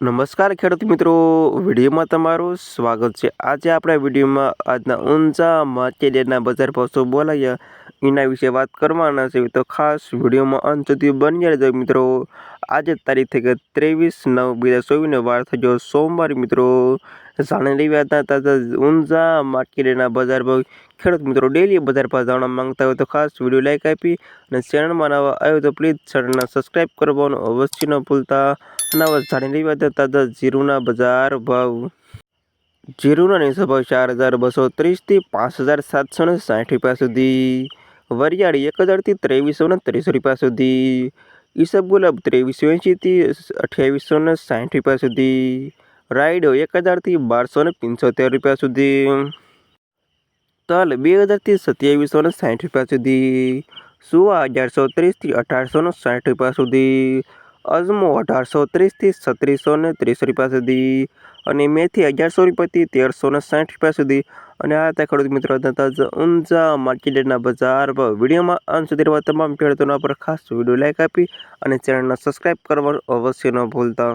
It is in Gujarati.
નમસ્કાર ખેડૂત મિત્રો, વિડીયોમાં તમારું સ્વાગત છે. આજે આપણે વિડીયોમાં આજના ઊંચા માર્કેટના બજાર ભાવ શું બોલાયા, એના વિશે વાત કરવાના છે. તો ખાસ વિડીયોમાં અંત સુધી બની રહેજો મિત્રો. આજે તારીખ થઈ ત્રેવીસ નવ બે હજાર ચોવીસને વાર થયો સોમવાર મિત્રો. જાણી લેવા હતા તાજા ઊંઝા માર્કેટના બજાર ભાવ. ખેડૂત મિત્રો ડેલી બજાર ભાવ જાણવા માંગતા હોય તો ખાસ વીડિયો લાઇક આપી અને ચેનલમાં નવા આવ્યો તો પ્લીઝ ચેનલને સબસ્ક્રાઈબ કરવાનું અવશ્ય ન ભૂલતા. અને હવે જાણી લેવા હતા તાજા જીરુના બજાર ભાવ. જીરુના નીચો ભાવ ચાર હજાર બસો ત્રીસથી પાંચ હજાર સાતસો ને સાઠ રૂપિયા સુધી. વરિયાળી એક હજારથી ત્રેવીસો ને ત્રીસ રૂપિયા સુધી. ઈસબગુલાબ ત્રેવીસો એંશીથી અઠ્યાવીસો ને સાઠ રૂપિયા સુધી. રાઈડો એક હજારથી બારસો ને પંચોતેર રૂપિયા સુધી. તલ બે હજારથી સત્યાવીસો ને સાઠ રૂપિયા સુધી. સુવા અગિયારસો ત્રીસથી અઢારસો ને સાઠ રૂપિયા સુધી. અજમો અઢારસો ત્રીસથી છત્રીસો ને ત્રીસ રૂપિયા સુધી. અને મેથી અગિયારસો રૂપિયાથી તેરસો ને સાઠ રૂપિયા સુધી. અને આ હતા ખેડૂત મિત્રો તાજા ઊંઝા માર્કેટના બજાર ભાવ. વિડીયોમાં અંત સુધી તમામ ખેડૂતોના પર ખાસ વીડિયો લાઈક આપી અને ચેનલને સબસ્ક્રાઈબ કરવાનું અવશ્ય ન ભૂલતા.